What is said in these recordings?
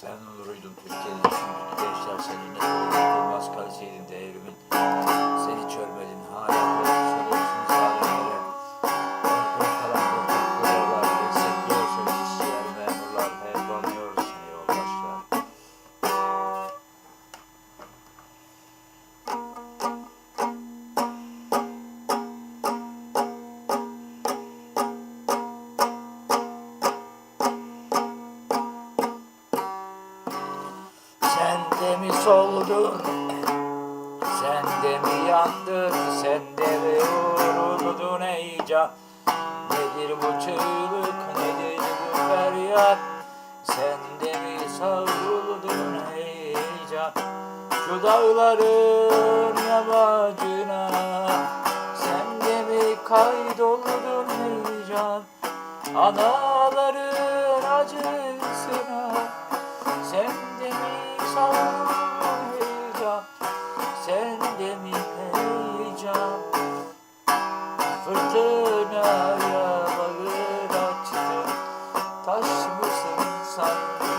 Sen onuruydun Türkiye'nin gençler seninle yıkılmaz kalseydin devrimin. De mi soldun? Sen de mi yandın? Sen de mi vuruldun ey can? Nedir bu çığlık? Nedir bu feryat? Sen de mi savruldun ey can? Şu dağların yamacına Sen de mi kaydoldun ey can? Anaların acısına sen de mi heyecan. Sen de mi heyecan? Fırtınaya bağır açtın Taş mısın sanki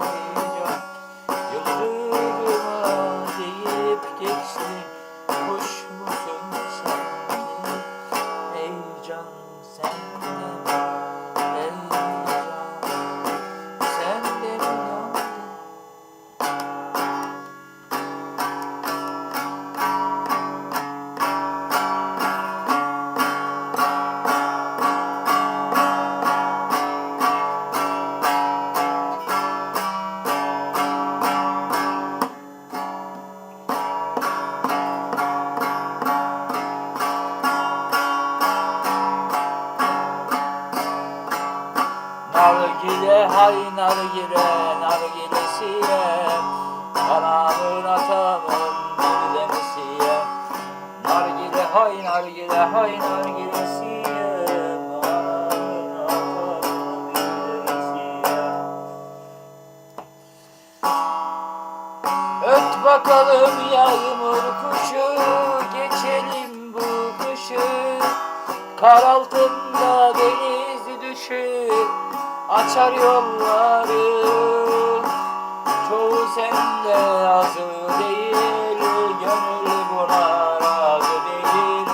heyecan. Yıldırıma deyip geçtin. Kuş musun sanki. Heyecan sen Nargile hay nargile nargilesiye Anamın atamın bir demesiye Nargile hay nargile hay nargilesiye Anamın atamın bir demesiye Öt bakalım yağmur kuşu Geçelim bu kışı. Kar altında deniz düşü Açar yolları. Çoğu sende azı değil Gönül buna razı değil.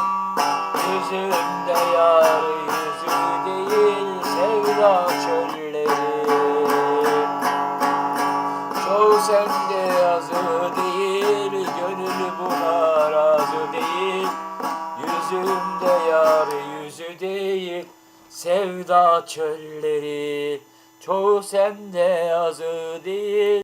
Yüzünde yar yüzü değil Sevda çölleri. Çoğu sende sevda çölleri. Çoğu sende yazı değil.